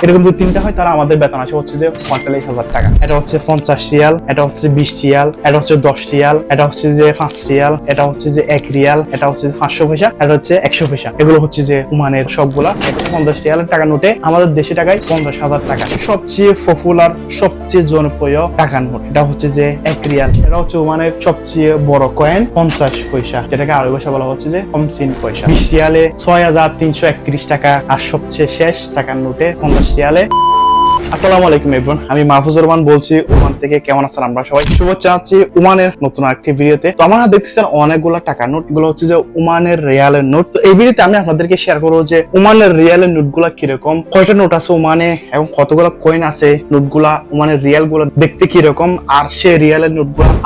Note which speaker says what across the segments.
Speaker 1: এরকম যদি তিনটা হয় তাহলে আমাদের বেতন আসে হচ্ছে যে পঁয়তাল্লিশ হাজার টাকা এটা হচ্ছে পঞ্চাশ রিয়াল এটা হচ্ছে বিশ রিয়াল এটা হচ্ছে দশ রিয়াল এটা হচ্ছে যে পাঁচ রিয়াল এটা হচ্ছে যে এক রিয়াল এটা হচ্ছে পাঁচশো পয়সা এটা হচ্ছে একশো পয়সা এগুলো হচ্ছে যে উমানের সবগুলা পঞ্চাশ রিয়ালের টাকা নোটে আমাদের দেশে টাকায় পঞ্চাশ হাজার টাকা সবচেয়ে পপুলার সবচেয়ে জনপ্রিয় টাকার নোট এটা হচ্ছে যে এক রিয়াল এটা হচ্ছে ওমানের সবচেয়ে বড় কয়েন পঞ্চাশ পয়সা যেটাকে আরবি ভাষা বলা হচ্ছে যে কমসিন পয়সা বিশ রিয়ালে ছয় হাজার তিনশো একত্রিশ টাকা আর সবচেয়ে শেষ টাকার নোটে পঞ্চাশ রিয়ালে আসসালামু আলাইকুম এভরিওয়ান আমি রহমান বলছি, ওমান থেকে কেমন আছেন আমরা সবাই? শুভেচ্ছা জানাচ্ছি ওমানের নতুন ভিডিওতে। তো আমরা দেখতেছেন অনেকগুলো নোট। গুলো হচ্ছে যে ওমানের রিয়ালের নোট। তো এই ভিডিওতে আমি আপনাদেরকে শেয়ার করব যে ওমানের রিয়ালের কীরকম, কয়টা নোট আছে ওমানে এবং কতগুলো কয়েন আছে ওমানের রিয়ালগুলো দেখতে কীরকম, আর সে রিয়ালের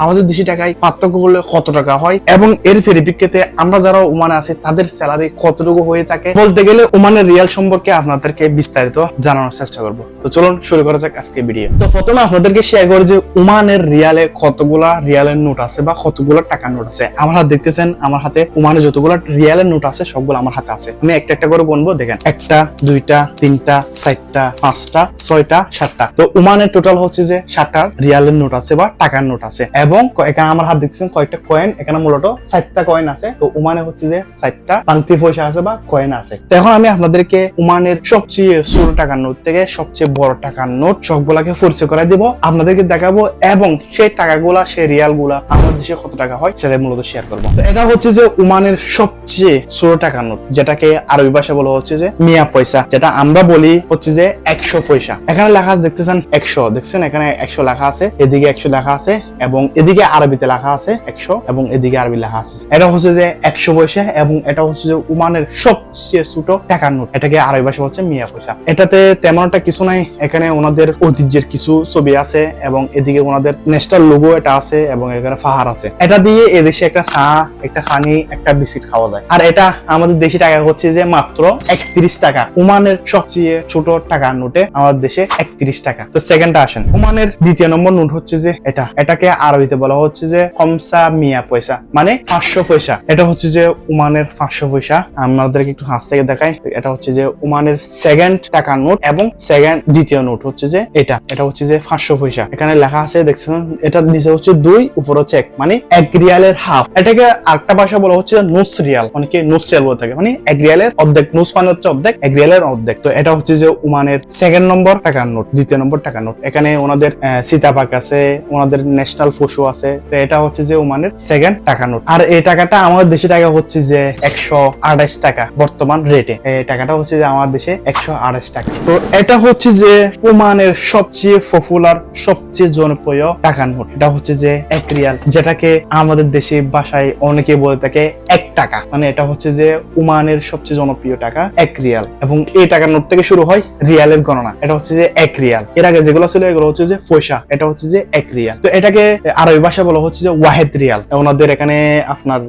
Speaker 1: আমাদের দেশি টাকায় পার্থক্য করলে কত টাকা হয়? এবং এর পরিপ্রেক্ষিতে আমরা যারা ওমানে আছে, তাদের স্যালারি কতটুকু হয়ে থাকে? বলতে গেলে ওমানের রিয়াল সম্পর্কে আপনাদেরকে বিস্তারিত জানানোর চেষ্টা করব। তো চলুন শুরু করা যাক আজকে ভিডিও তো প্রথমে আপনাদেরকে শেয়ার করি যে ওমানের রিয়ালে কতগুলা রিয়ালের নোট আছে বা কতগুলো টাকার নোট আছে। আমার হাতে দেখতেছেন, আমার হাতে ওমানে যতগুলো রিয়ালের নোট আছে, সবগুলো আমার হাতে আছে। আমি একটা একটা করে গুনবো, দেখেন, একটা, দুইটা, তিনটা, চারটা, পাঁচটা, ছয়টা, সাতটা। তো ওমানের টোটাল হচ্ছে যে সাতটা রিয়ালের নোট আছে বা টাকার নোট আছে। এবং এখানে আমার হাত দেখতেছেন কয়েকটা কয়েন এখানে মূলত চারটা কয়েন আছে। তো ওমানে হচ্ছে যে চারটা পান্তি পয়সা আছে বা কয়েন আছে। তো এখন আমি আপনাদেরকে ওমানের সবচেয়ে ছোট টাকার নোট থেকে সবচেয়ে বড় টাকার নোট সবগুলাকে পরিচয় করে দিব। আপনাদেরকে দেখাবো এবং সেই টাকাগুলা, সেই রিয়ালগুলা আমাদের দেশে কত টাকা হয় সেটা মূলত শেয়ার করব। এটা হচ্ছে যে ওমানের সবচেয়ে ছোট টাকার নোট, যেটাকে আরবি ভাষা বলা হচ্ছে যে মিয়া পয়সা, যেটা আমরা বলি হচ্ছে যে একশো পয়সা। এখানে লেখা আছে, দেখতেছেন একশো, দেখছেন এখানে একশো লেখা আছে, এদিকে একশো লেখা আছে এবং এদিকে আরবিতে লেখা আছে একশো এবং এদিকে আরবি লেখা আছে। এটা হচ্ছে যে একশো পয়সা এবং এটা হচ্ছে যে ওমানের সবচেয়ে ছোট টাকার নোট, এটাকে আরবি ভাষা হচ্ছে মিয়া পয়সা। এটাতে তেমন একটা কিছু নাই এখানে ওনাদের ঐতিহ্যের কিছু ছবি আছে এবং এদিকে ওনাদের ন্যাশনাল লোগো এটা আছে এবং এখানে পাহাড় আছে। এটা দিয়ে এদেশে একটা চা, একটা পানি, একটা বিস্কিট খাওয়া যায়। আর এটা আমাদের দেশি টাকা হচ্ছে যে মাত্র একত্রিশ টাকা। ওমানের সবচেয়ে ছোট টাকার নোটে আমাদের দেশে একত্রিশ টাকা। তো সেকেন্ডটা আসেন। ওমানের দ্বিতীয় নম্বর নোট হচ্ছে যে এটা। এটাকে আরবিতে বলা হচ্ছে যে কমসা মিয়া পয়সা মানে পাঁচশো পয়সা। এটা হচ্ছে যে ওমানের পাঁচশো পয়সা। আমাদেরকে একটু হাস থেকে দেখাই। এটা হচ্ছে যে ওমানের সেকেন্ড টাকার নোট এবং সেকেন্ড দ্বিতীয় নোট হচ্ছে যে এটা এটা হচ্ছে যে পাঁচশো পয়সা। এখানে লেখা আছে, দেখছেন? এটা নিচে হচ্ছে দুই, উপর হচ্ছে এক মানে এক রিয়ালের হাফ। এটাকে আরেকটা ভাষা বলা হচ্ছে নুস রিয়াল অনেকে নুস রিয়াল বলে থাকে মানে এক রিয়ালের অর্ধেক নুস মানে হচ্ছে অর্ধেক এক রিয়ালের অর্ধেক। তো এটা হচ্ছে যে ওমানের সেকেন্ড নম্বর টাকার নোট, দ্বিতীয় নম্বর টাকার নোট। এখানে ওনাদের সীতাপাক আছে, ওনাদের ন্যাশনাল পশু আছে, তো এটা হচ্ছে যে ওমানের সেকেন্ড টাকা নোট। আর এই টাকাটা আমাদের দেশে টাকা হচ্ছে যে একশো আঠাশ টাকা, বর্তমান রেটে এই টাকাটা হচ্ছে যে আমার দেশে একশো আঠাশ টাকা। তো এটা হচ্ছে যে ওমানের সবচেয়ে পপুলার সবচেয়ে জনপ্রিয় টাকার নোট। এটা হচ্ছে যে এক রিয়াল, যেটাকে আমাদের দেশে বাসায় অনেকে বলে থাকে এক টাকা। মানে এটা হচ্ছে যে ওমানের সবচেয়ে জনপ্রিয় টাকা, এক রিয়াল। এবং এই টাকার নোট থেকে শুরু হয় রিয়ালের গণনা। এটা হচ্ছে যে এক রিয়াল। এর আগে যেগুলো ছিল, এগুলো হচ্ছে যে পয়সা। এটা হচ্ছে যে এক রিয়াল। তো এটাকে আরবি ভাষা বলা হচ্ছে যে ওয়াহেদ রিয়াল। ওনাদের এখানে আপনার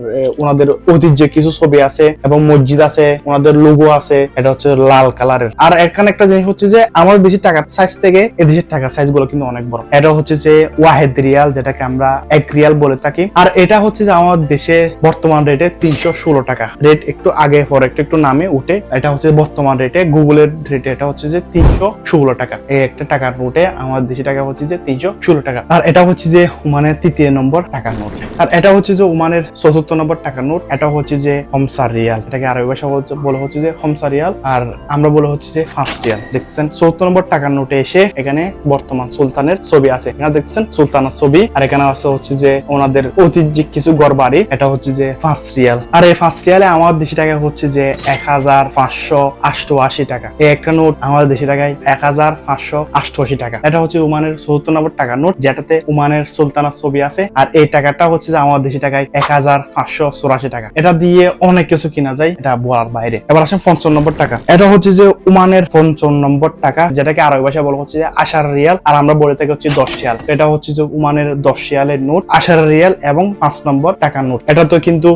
Speaker 1: ওনাদের ঐতিহ্যের কিছু ছবি আছে এবং মসজিদ আছে, ওনাদের লোগো আছে। এটা হচ্ছে লাল কালারের। আর এখানে একটা জিনিস হচ্ছে যে আমাদের দেশের টাকার সাইজ থেকে এদেশের টাকার সাইজগুলো কিন্তু অনেক বড়। এটা হচ্ছে যে ওয়াহেদ রিয়াল, যেটাকে আমরা এক রিয়াল বলে থাকি। আর এটা হচ্ছে যে আমাদের দেশে বর্তমান রেটে তিনশো ষোলো টাকা। রেট একটু আগে, পরে একটু একটু নামে উঠে, এটা হচ্ছে বর্তমান রেটে গুগলের রেটে এটা হচ্ছে যে তিনশো ষোলো টাকা। এই একটা টাকার নোটে আমাদের দেশি টাকা হচ্ছে যে তিনশো ষোলো টাকা। আর এটা হচ্ছে যে ওমানের তৃতীয় নম্বর টাকার নোট আর এটা হচ্ছে যে ওমানের চতুর্থ নম্বর টাকার নোট এটা হচ্ছে যে হমসার রিয়াল এটাকে আরবি ভাষা বলা হচ্ছে যে হমসা রিয়াল আর আমরা বলা হচ্ছে যে ফার্স্ট রিয়াল দেখছেন চতুর্থ নম্বর টাকার নোটে এসে এখানে বর্তমান সুলতানের ছবি আছে। এখানে দেখছেন সুলতানের ছবি। আর এখানে আছে হচ্ছে যে ওনাদের ঐতিহ্যিক কিছু ঘর বাড়ি এটা হচ্ছে যে ফার্স্ট রিয়াল আর এই ফার্স্ট রিয়ালে আমার দেশি টাকা হচ্ছে যে এক হাজার পাঁচশো অষ্টআশি টাকা। এই একটা নোট আমাদের দেশি টাকায় এক হাজার পাঁচশো অষ্টআশি টাকা। এটা হচ্ছে ওমানের চতুর্থ নম্বর টাকার নোট, যেটাতে ওমানের সুলতানার ছবি আছে। আর এই টাকাটা হচ্ছে যে আমার দেশি টাকায় এক হাজার পাঁচশো চৌরাশি টাকা। এটা দিয়ে অনেক কিছু কিনা যায়, এটা বলার বাইরে। এবার আসেন পঞ্চান্ন নম্বর টাকা। এটা হচ্ছে যে ওমানের পঞ্চান্ন নম্বর টাকা, যেটাকে আরবি ভাষা বলা হচ্ছে যে আশার রিয়াল, আর আমরা বলে থাকি হচ্ছে দশ রিয়াল। এটা হচ্ছে যে ওমানের দশ রিয়ালের নোট আশার রিয়াল এবং পাঁচ নম্বর টাকার নোট। এটা তো কিন্তু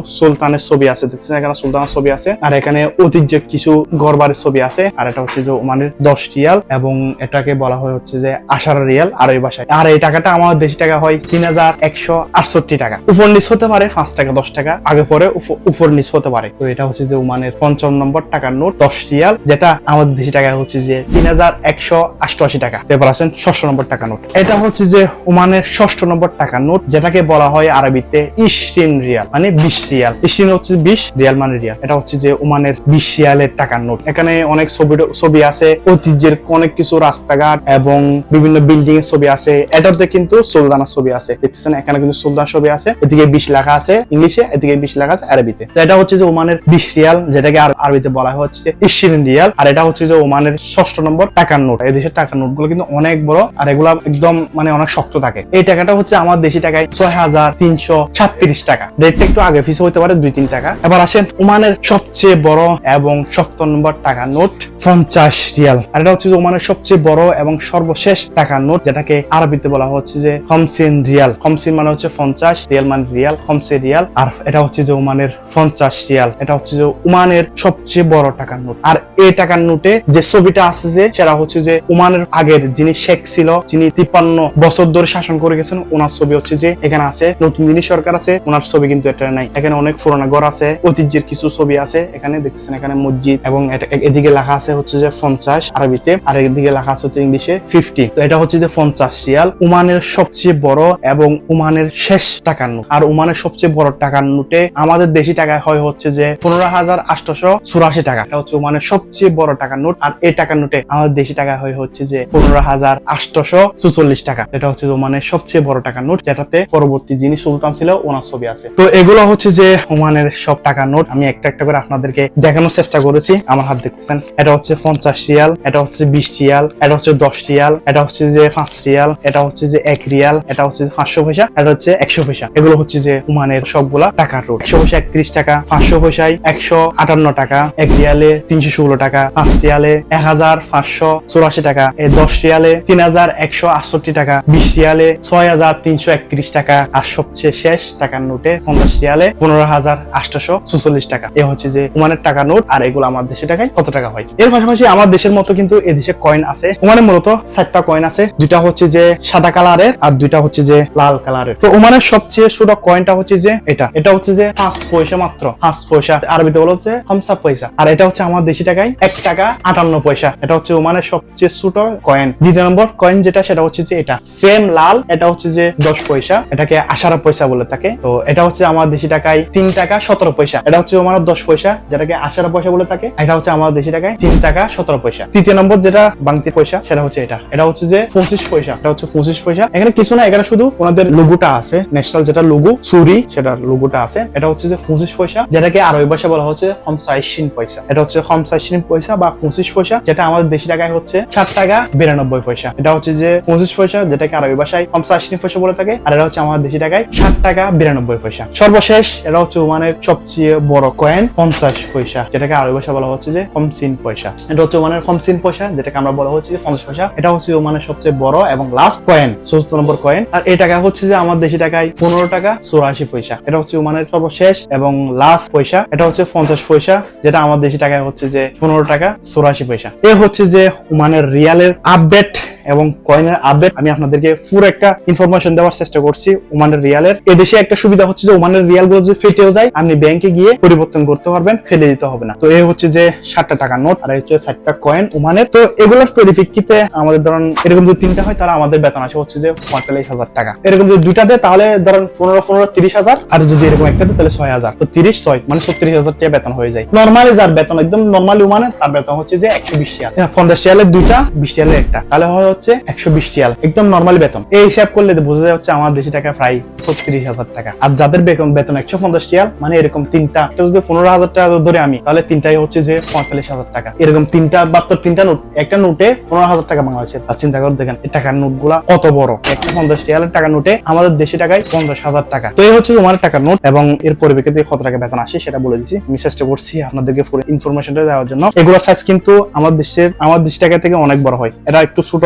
Speaker 1: সুলতানের ছবি আছে, দেখতেছেন? এখানে সুলতানের ছবি আছে, আর এখানে ঐতিহ্যের কিছু গড়বারের ছবি আছে, আর এটা হচ্ছে যে ওমানের দশ রিয়াল, এবং এটাকে বলা হয় হচ্ছে যে আষাঢ় রিয়াল আর এই ভাষায়। আর এই টাকাটা আমাদের দেশি টাকা হয় তিন হাজার একশো আটষট্টি টাকা। উপর নিচ হতে পারে পাঁচ টাকা, দশ টাকা, আগে পরে উপর নিচ হতে পারে। তো এটা হচ্ছে যে ওমানের পঞ্চম নম্বর টাকার নোট, দশ রিয়াল, যেটা আমাদের দেশি টাকা হচ্ছে যে তিন হাজার একশো অষ্টআশি টাকা। এবার আসেন ষষ্ঠ নম্বর টাকা নোট। এটা হচ্ছে যে ওমানের ষষ্ঠ নম্বর টাকার নোট, যেটাকে বলা হয় আরবিতে ইস্টিন রিয়াল মানে বিশ রিয়াল। ইস্টিন হচ্ছে বিশ রিয়াল মানে রিয়াল। এটা হচ্ছে যে ওমানের বিশ রিয়ালের টাকার নোট। এখানে অনেক ছবি ছবি আছে, ঐতিহ্যের অনেক কিছু, রাস্তাঘাট এবং বিভিন্ন বিল্ডিং এর ছবি আছে। এটাতে কিন্তু সুলতানার ছবি আছে। দেখতেছেন, এখানে কিন্তু সুলতান ছবি আছে। এদিকে বিশ লেখা আছে ইংলিশে, এদিকে বিশ লেখা আছে আরবিতে। তো এটা হচ্ছে যে ওমানের বিশ রিয়াল, যেটাকে আর আরবিতে বলা হচ্ছে ইশিরিন রিয়াল। আর এটা হচ্ছে যে ওমানের ষষ্ঠ নম্বর টাকার নোট। এই দেশের টাকার নোটগুলো কিন্তু অনেক বড় আর এগুলা একদম মানে অনেক শক্ত থাকে। এই টাকাটা হচ্ছে আমার দেশি টাকায় ছয় হাজার তিনশো সাতত্রিশ টাকা। রেটটা একটু আগে ফিস হতে পারে দুই তিন টাকা। এবার আসেন ওমানের সবচেয়ে বড় এবং সপ্তম নম্বর টাকার নোট, পঞ্চাশ রিয়াল। আর এটা হচ্ছে ওমানের সবচেয়ে বড় এবং সর্বশেষ টাকার নোট, যেটাকে আরবিতে বলা হচ্ছে যে খমসিন রিয়াল। খমসিন মানে হচ্ছে পঞ্চাশ, রিয়াল মানে রিয়াল, খমসে রিয়াল। আর এটা হচ্ছে যে ওমানের পঞ্চাশ রিয়াল। এটা হচ্ছে যে ওমানের সবচেয়ে বড় টাকার নোট। আর এই টাকার নোটে যে ছবিটা আছে যে, সেটা হচ্ছে যে ওমানের আগের যিনি শেখ ছিল, যিনি তিপ্পান্ন বছর ধরে শাসন করে গেছেন, ওনার ছবি হচ্ছে যে এখানে আছে। নতুন যিনি সরকার আছে, ওনার ছবি কিন্তু এটা নাই। এখানে অনেক পুরোনো ঘর আছে, ঐতিহ্যের কিছু ছবি আছে, এখানে দেখতেছেন এখানে মসজিদ এবং এদিকে লেখা আছে হচ্ছে যে পঞ্চাশ আরবিতে, আর এদিকে লেখা আছে হচ্ছে ইংলিশে ফিফটি তো এটা হচ্ছে যে পঞ্চাশ রিয়াল ওমানের সবচেয়ে বড় এবং ওমানের শেষ টাকার নোট। আর ওমানের সবচেয়ে বড় টাকার নোটে আমাদের দেশি টাকায় হয় হচ্ছে যে পনেরো হাজার আটশো চুরাশি টাকা। এটা হচ্ছে ওমানের সবচেয়ে বড় টাকার নোট, আর এই টাকার নোটে আমাদের দেশি টাকায় হয় হচ্ছে যে পনেরো হাজার আটশো চুচল্লিশ টাকা। এটা হচ্ছে ওমানের সবচেয়ে বড় টাকার নোট, যেটাতে পরবর্তী যিনি সুলতান ছিল, ওনার ছবি আছে। তো এগুলো হচ্ছে যে ওমানের সব টাকার নোট আমি একটা একটা করে আপনাদেরকে দেখানোর চেষ্টা করেছি। আমার হাত দেখতেছেন, এটা হচ্ছে পঞ্চাশ রিয়াল, এটা হচ্ছে বিশ রিয়াল, এটা হচ্ছে দশ রিয়াল, এটা হচ্ছে যে পাঁচ রিয়াল, এটা হচ্ছে যে এক রিয়াল, এটা হচ্ছে যে পাঁচশো পয়সা, এটা হচ্ছে একশো পয়সা। এগুলো হচ্ছে যে ওমানের সবগুলা টাকার নোট। একশো পয়সা একত্রিশ টাকা, পাঁচশো পয়সায় একশো আটান্ন টাকা, এক রিয়ালে তিনশো ষোলো টাকা, পাঁচ রিয়ালে এক হাজার পাঁচশো চুরাশি টাকা এই দশ রিয়ালে তিন হাজার একশো আটষট্টি টাকা, বিশ রিয়ালে ছয় হাজার তিনশো একত্রিশ টাকা, আর সবচেয়ে শেষ টাকার নোটে পঞ্চাশ রিয়ালে পনেরো হাজার আটশো চুচল্লিশ টাকা। এ হচ্ছে যে ওমানের টাকা নোট, আর এগুলো আমার দেশে টাকায় কত টাকা হয়? এর পাশাপাশি আমার দেশের মতো কিন্তু এদেশে কয়েন আছে। ওমানে মূলত চারটা কয়েন আছে। দুইটা হচ্ছে যে সাদা কালারের আর দুইটা হচ্ছে যে লাল কালারের তো ওমানের সবচেয়ে ছোট কয়েনটা হচ্ছে যে এটা। এটা হচ্ছে যে পাঁচ পয়সা মাত্র। পাঁচ পয়সা। আরবিতে বলা হচ্ছে হামসা পয়সা। আর এটা হচ্ছে আমার দেশি টাকায় এক টাকা আটান্ন পয়সা। এটা হচ্ছে ওমানের সবচেয়ে ছোট কয়েন দ্বিতীয় নম্বর কয়েন যেটা, সেটা হচ্ছে যে এটা। সেম লাল, এটা হচ্ছে যে দশ পয়সা। এটাকে আষাঢ় পয়সা বলে থাকে। তো এটা হচ্ছে আমার দেশি টাকায় তিন টাকা সতেরো পয়সা। এটা হচ্ছে আমার দশ পয়সা, যেটাকে আষাঢ় পয়সা বলে থাকে। এটা হচ্ছে আমার দেশি টাকায় তিন টাকা, সতেরো পয়সা। তৃতীয় নম্বর যেটা বাংতি পয়সা, সেটা হচ্ছে এটা। এটা হচ্ছে যে পঁচিশ পয়সা, এটা হচ্ছে পঁচিশ পয়সা। এখানে কিছু না, এখানে শুধু ওনাদের লোগোটা আছে, ন্যাশনাল যেটা লোগো সুরি সেটার লোগোটা আছে। এটা হচ্ছে যে পঁচিশ পয়সা, যেটাকে আরবি ভাষা বলা হচ্ছে হমসাইশিন পয়সা। এটা হচ্ছে হমসাইশিন পয়সা বা পঁচিশ পয়সা, যেটা আমাদের দেশি টাকায় হচ্ছে সাত টাকা, বিরানব্বই পয়সা। এটা হচ্ছে যে পঁচিশ পয়সা, যেটাকে আরবি ভাষায় হমসাইশিন পয়সা বলে থাকে। আর এটা হচ্ছে আমাদের দেশি টাকায় সাত টাকা, বিরানব্বই পয়সা। সর্বশেষ, এটা হচ্ছে ওমানের সবচেয়ে বড় কয়েন পঞ্চাশ পয়সা, যেটাকে আরবি ভাষা বলা হচ্ছে যে কমসিন পয়সা। এটা হচ্ছে ওমানের কমসিন পয়সা, যেটাকে আমরা বলা হচ্ছে যে পঞ্চাশ পয়সা। এটা হচ্ছে ওমানের সবচেয়ে বড় এবং লাস্ট কয়েন চতুর্থ নম্বর কয়েন আর এই টাকা হচ্ছে যে আমার দেশি টাকায় পনেরো টাকা চৌরাশি পয়সা। এটা হচ্ছে ওমানের সর্বশেষ এবং লাস্ট পয়সা। এটা হচ্ছে পঞ্চাশ পয়সা, যেটা আমার দেশি টাকায় হচ্ছে যে পনেরো টাকা চৌরাশি পয়সা। এ হচ্ছে যে ওমানের রিয়ালের আপডেট এবং কয়েনের আপডেট আমি আপনাদেরকে পুরো একটা ইনফরমেশন দেওয়ার চেষ্টা করছি ওমানের রিয়ালের এদেশে একটা সুবিধা হচ্ছে যে ওমানের রিয়ালগুলো যদি ফেটেও যায়, আপনি ব্যাংকে গিয়ে পরিবর্তন করতে পারবেন, ফেলে দিতে হবে না। তো এই হচ্ছে যে ষাটটা টাকার নোট আর হচ্ছে ষাটটা কয়েন ওমানের তো এগুলোর পরিপ্রেক্ষিতে আমাদের ধরেন, এরকম যদি তিনটা হয়, তাহলে আমাদের বেতন আসে হচ্ছে যে পঁয়তাল্লিশ হাজার টাকা। এরকম যদি দুটা দেয়, তাহলে ধরেন পনেরো পনেরো, তিরিশ হাজার, আর যদি এরকম একটা দেয়, তাহলে ছয় হাজার। তো তিরিশ, ছয় মানে ছত্রিশ হাজার টাকা বেতন হয়ে যায়। নর্মালি যার বেতন, একদম নর্মালি ওমানে তার বেতন হচ্ছে যে একশো বিশ রিয়াল। পঞ্চাশ রিয়ালের দুইটা, বিশ রিয়ালের একটা। তাহলে হয় হচ্ছে একশো বিশ রিয়াল একদম নর্মাল বেতন। এই হিসাব করলে বোঝা যাচ্ছে আমার দেশি টাকা প্রায় ছত্রিশ হাজার টাকা। আর যাদের বেতন বেতন একশো পঞ্চাশ রিয়াল মানে এরকম তিনটা যদি পনেরো হাজার টাকা ধরে আমি, তাহলে তিনটাই হচ্ছে যে পঁয়তাল্লিশ হাজার টাকা। এরকম তিনটা, বাহাত্তর তিনটা নোট, একটা নোটে পনেরো হাজার টাকা বাংলাদেশের। আর চিন্তা করে দেখেন, এই টাকার নোটগুলা কত বড়। একটা পঞ্চাশ রিয়ালের টাকা নোটে আমাদের দেশি টাকায় পঞ্চাশ হাজার টাকা। তো এই হচ্ছে তোমার টাকার নোট এবং এর পরিপ্রেক্ষিতে কত টাকা বেতন আসে সেটা বলে দিচ্ছি আমি চেষ্টা করছি আপনাদেরকে ইনফরমেশনটা দেওয়ার জন্য। এগুলো সাইজ কিন্তু আমার দেশের আমার দেশ টাকা থেকে অনেক বড় হয়। এটা একটু ছোট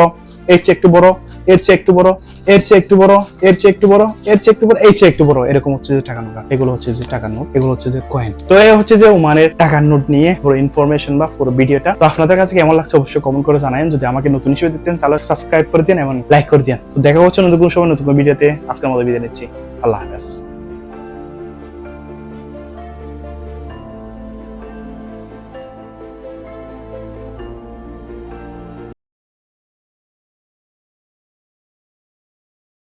Speaker 1: এর চেয়ে একটু বড়, এর চেয়ে একটু বড়, এর চেয়ে একটু বড়, এর চেয়ে একটু বড়, এর চেয়ে একটু বড়, এই চেয়ে একটু বড়। এরকম হচ্ছে যে টাকা নোট এগুলো হচ্ছে যে টাকার নোট, এগুলো হচ্ছে যে কয়েন তো এই হচ্ছে যে ওমানের টাকার নোট নিয়ে পুরো ইনফরমেশন বা পুরো ভিডিওটা। তো আপনাদের কাছে কেমন লাগছে অবশ্যই কমেন্ট করে জানাবেন যদি আমাকে নতুন হিসেবে দিতেন তাহলে সাবস্ক্রাইব করে দিন এবং লাইক করে দিন। তো দেখা হচ্ছে নতুন কোনো সময় নতুন ভিডিওতে। আজকের মতো বিদায় নিচ্ছি। আল্লাহ হাফেজ।